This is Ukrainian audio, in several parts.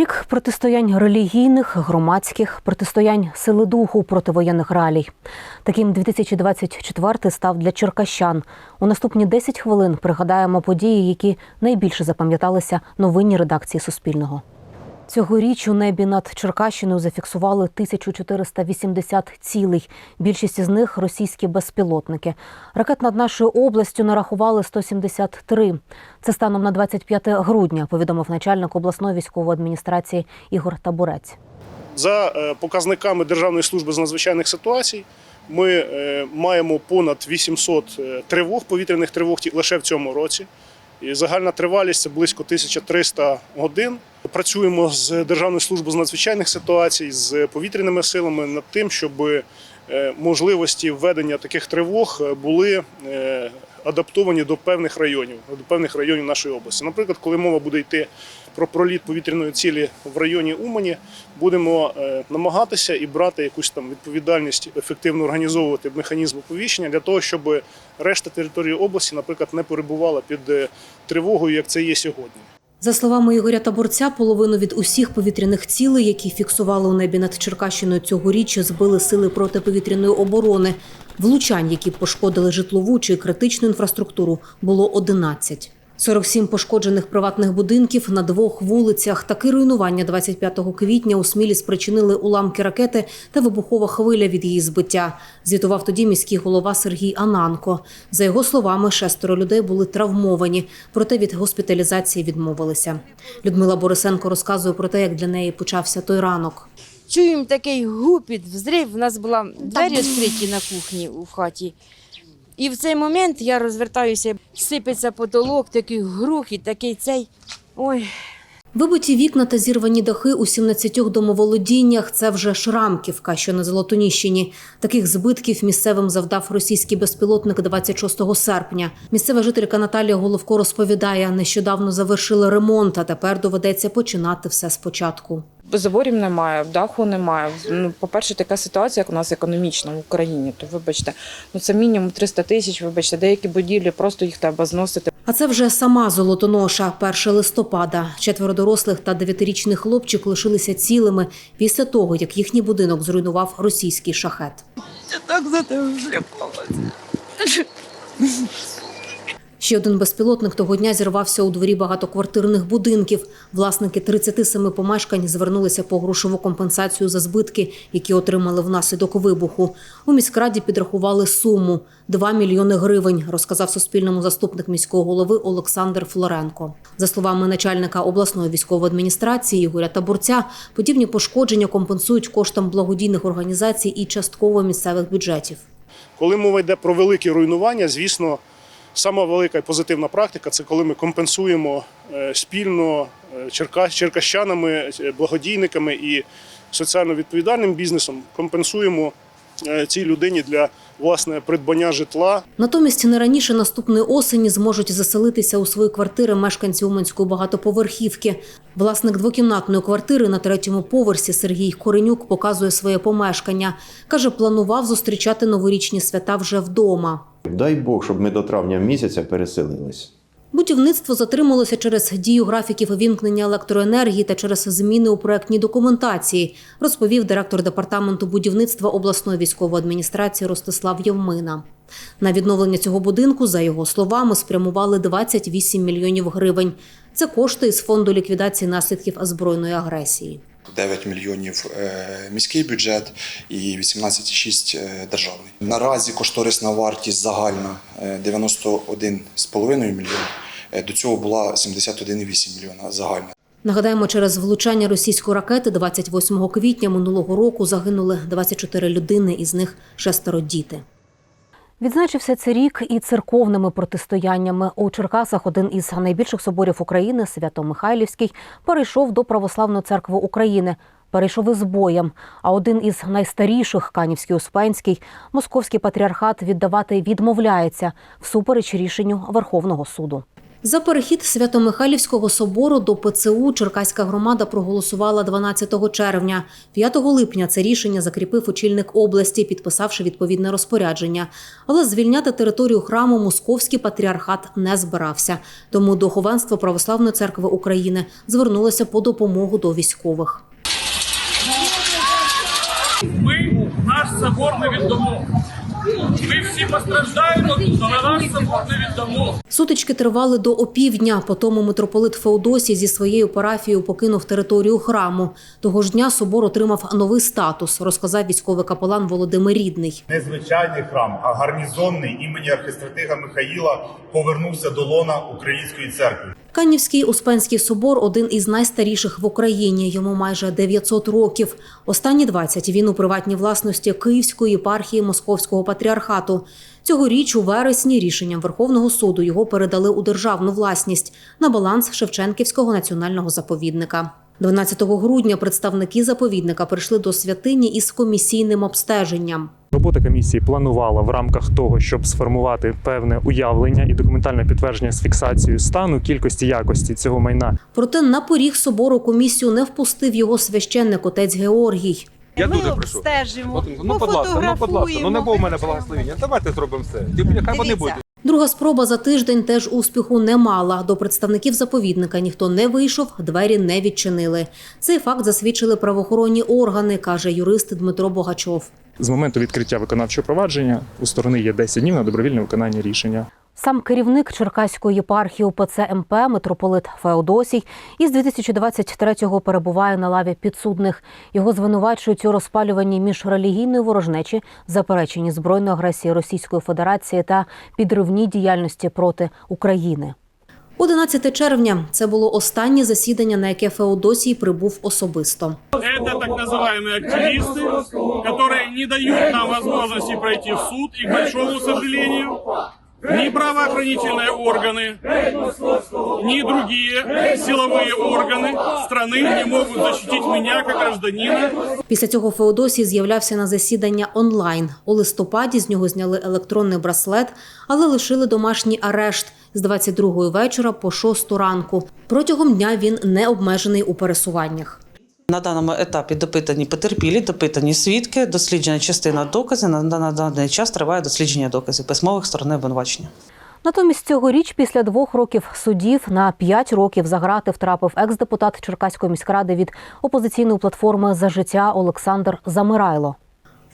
Рік протистоянь релігійних, громадських, протистоянь сили духу проти воєнних реалій. Таким 2024 став для черкащан. У наступні 10 хвилин пригадаємо події, які найбільше запам'яталися новинні редакції Суспільного. Цьогоріч у небі над Черкащиною зафіксували 1480 цілей. Більшість із них російські безпілотники. Ракет над нашою областю нарахували 173. Це станом на 25 грудня, повідомив начальник обласної військової адміністрації Ігор Табурець. За е, показниками Державної служби з надзвичайних ситуацій ми е, маємо понад 800 е, тривог, повітряних тривог лише в цьому році. І загальна тривалість це близько 1300 годин. Працюємо з Державною службою з надзвичайних ситуацій, з повітряними силами над тим, щоб е, можливості введення таких тривог е, були е, адаптовані до певних районів, до певних районів нашої області. Наприклад, коли мова буде йти про проліт повітряної цілі в районі Умані, будемо е, намагатися і брати якусь там відповідальність, ефективно організовувати механізм оповіщення для того, щоб решта території області, наприклад, не перебувала під е, тривогою, як це є сьогодні. За словами Ігоря Таборця, половину від усіх повітряних цілей, які фіксували у небі над Черкащиною цьогоріч, збили сили протиповітряної оборони. Влучань, які пошкодили житлову чи критичну інфраструктуру, було 11. 47 пошкоджених приватних будинків на двох вулицях. Таке руйнування 25 квітня у Смілі спричинили уламки ракети та вибухова хвиля від її збиття. Звітував тоді міський голова Сергій Ананко. За його словами, шестеро людей були травмовані, проте від госпіталізації відмовилися. Людмила Борисенко розказує про те, як для неї почався той ранок. Чуємо такий гупіт, взрив. У нас була двері відкриті на кухні у хаті. І в цей момент я розвертаюся, сипеться потолок, такий грухіт, такий цей. Ой, Вибиті вікна та зірвані дахи у 17 домоволодіннях – це вже Шрамківка, що на Золотоніщині. Таких збитків місцевим завдав російський безпілотник 26 серпня. Місцева жителька Наталія Головко розповідає, нещодавно завершили ремонт, а тепер доведеться починати все спочатку. Заборів немає, даху немає. Ну, по-перше, така ситуація, як у нас економічна в Україні, то вибачте, ну це мінімум 300 тисяч, вибачте, деякі будівлі, просто їх треба зносити. А це вже сама Золотоноша, 1 листопада. Четверо дорослих та дев'ятирічний хлопчик лишилися цілими після того, як їхній будинок зруйнував російський шахет. я так за тебе злякалася. Ще один безпілотник того дня зірвався у дворі багатоквартирних будинків. Власники 37 помешкань звернулися по грошову компенсацію за збитки, які отримали внаслідок вибуху. У міськраді підрахували суму 2 мільйони гривень, розказав Суспільному заступник міського голови Олександр Флоренко. За словами начальника обласної військової адміністрації Ігоря Табурця, подібні пошкодження компенсують коштом благодійних організацій і частково місцевих бюджетів. Коли мова йде про великі руйнування, звісно, сама велика і позитивна практика це коли ми компенсуємо е, спільно е, черкащанами, е, благодійниками і соціально відповідальним бізнесом, компенсуємо цій людині для власне придбання житла. Натомість не раніше наступної осені зможуть заселитися у свої квартири мешканці Уманської багатоповерхівки. Власник двокімнатної квартири на третьому поверсі Сергій Коренюк показує своє помешкання. Каже, планував зустрічати новорічні свята вже вдома. Дай Бог, щоб ми до травня місяця переселились. Будівництво затрималося через дію графіків вімкнення електроенергії та через зміни у проектній документації, розповів директор департаменту будівництва обласної військової адміністрації Ростислав Євмина. На відновлення цього будинку, за його словами, спрямували 28 мільйонів гривень. Це кошти із фонду ліквідації наслідків збройної агресії. 9 мільйонів е, міський бюджет і 18,6 е, державний. Наразі кошторисна вартість загальна е, 91,5 мільйон. Е, До цього була 71,8 мільйона загальна. Нагадаємо, через влучання російської ракети 28 квітня минулого року загинули 24 людини, із них шестеро діти. Відзначився цей рік і церковними протистояннями. У Черкасах один із найбільших соборів України, Свято-Михайлівський, перейшов до Православної церкви України. Перейшов із боєм. А один із найстаріших Канівський Успенський, московський патріархат віддавати відмовляється всупереч рішенню Верховного суду. За перехід Свято-Михайлівського собору до ПЦУ Черкаська громада проголосувала 12 червня. 5 липня це рішення закріпив очільник області, підписавши відповідне розпорядження. Але звільняти територію храму московський патріархат не збирався. Тому духовенство Православної церкви України звернулося по допомогу до військових. Ми наш собор не віддамо. Ми всі постраждаємо, але наш собор не віддамо. Сутички тривали до опівдня. Потому митрополит Феодосій зі своєю парафією покинув територію храму. Того ж дня собор отримав новий статус, розказав військовий капелан Володимир Рідний. Незвичайний храм, а гарнізонний імені архистратига Михаїла повернувся до лона української церкви. Канівський Успенський собор один із найстаріших в Україні. Йому майже 900 років. Останні 20 він у приватній власності Київської єпархії Московського патріархату. Цьогоріч у вересні рішенням Верховного суду його передали у державну власність на баланс Шевченківського національного заповідника. 12 грудня представники заповідника прийшли до святині із комісійним обстеженням. Робота комісії планувала в рамках того, щоб сформувати певне уявлення і документальне підтвердження з фіксацією стану, кількості якості цього майна. Проте на поріг собору комісію не впустив його священник отець Георгій. Я ми дуже прошу. обстежимо, ну, будь ласка, ну, будь ласка, ну не було в мене благословення. Давайте зробимо все. Хай вони Дивіться, будуть. Друга спроба за тиждень теж успіху не мала. До представників заповідника ніхто не вийшов, двері не відчинили. Цей факт засвідчили правоохоронні органи, каже юрист Дмитро Богачов. З моменту відкриття виконавчого провадження у сторони є 10 днів на добровільне виконання рішення. Сам керівник Черкаської єпархії УПЦ МП митрополит Феодосій із 2023-го перебуває на лаві підсудних. Його звинувачують у розпалюванні міжрелігійної ворожнечі, запереченні збройної агресії Російської Федерації та підривній діяльності проти України. 11 червня це було останнє засідання, на яке Феодосій прибув особисто. Это так называемые активисты, которые не дают нам возможности пройти в суд, и, к большому сожалению, ни правоохранительные органы, ни другие силовые органы страны не могут защитить меня как гражданина. Після цього Феодосій з'являвся на засідання онлайн. У листопаді з нього зняли електронний браслет, але лишили домашній арешт з 22-ї вечора по 6 ранку. Протягом дня він не обмежений у пересуваннях. На даному етапі допитані потерпілі, допитані свідки, досліджена частина доказів. На даний час триває дослідження доказів письмових сторони обвинувачення. Натомість цьогоріч, після двох років судів, на п'ять років за грати втрапив екс-депутат Черкаської міськради від опозиційної платформи за життя Олександр Замирайло.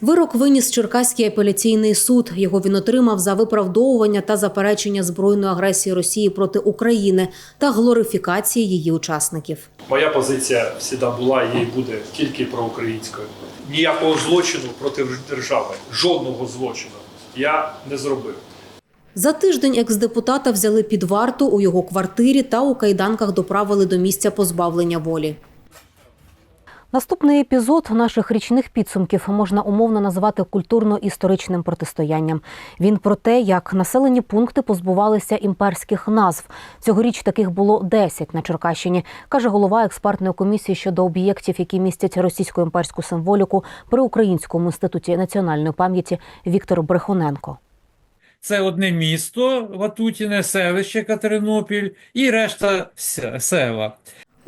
Вирок виніс Черкаський апеляційний суд. Його він отримав за виправдовування та заперечення збройної агресії Росії проти України та глорифікації її учасників. Моя позиція завжди була і буде тільки проукраїнською. Ніякого злочину проти держави, жодного злочину я не зробив. За тиждень екс-депутата взяли під варту у його квартирі та у кайданках доправили до місця позбавлення волі. Наступний епізод наших річних підсумків можна умовно назвати культурно-історичним протистоянням. Він про те, як населені пункти позбувалися імперських назв. Цьогоріч таких було 10 на Черкащині, каже голова експертної комісії щодо об'єктів, які містять російську імперську символіку при Українському інституті національної пам'яті Віктор Брехуненко. Це одне місто Ватутіне, селище Катеринопіль і решта села.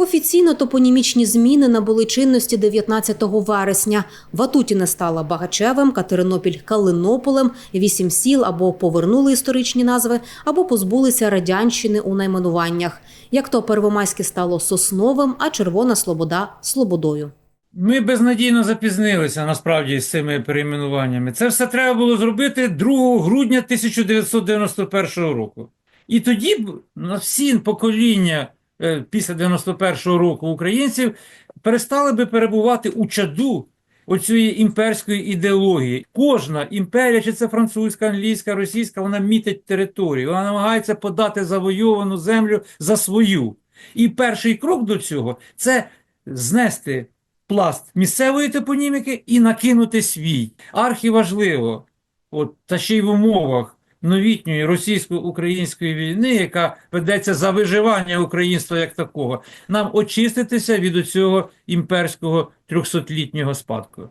Офіційно топонімічні зміни набули чинності 19 вересня. Ватутіне стала Багачевим, Катеринопіль Калинополем, вісім сіл або повернули історичні назви, або позбулися радянщини у найменуваннях. Як то Первомайське стало Сосновим, а Червона Слобода Слободою. Ми безнадійно запізнилися насправді з цими перейменуваннями. Це все треба було зробити 2 грудня 1991 року. І тоді б на всі покоління після 91-го року українців перестали би перебувати у чаду оцієї імперської ідеології. Кожна імперія, чи це французька, англійська, російська, вона мітить територію, вона намагається подати завойовану землю за свою. І перший крок до цього це знести пласт місцевої топоніміки і накинути свій. Архіважливо, от, та ще й в умовах новітньої російсько-української війни, яка ведеться за виживання українства як такого, нам очиститися від цього імперського трьохсотлітнього спадку.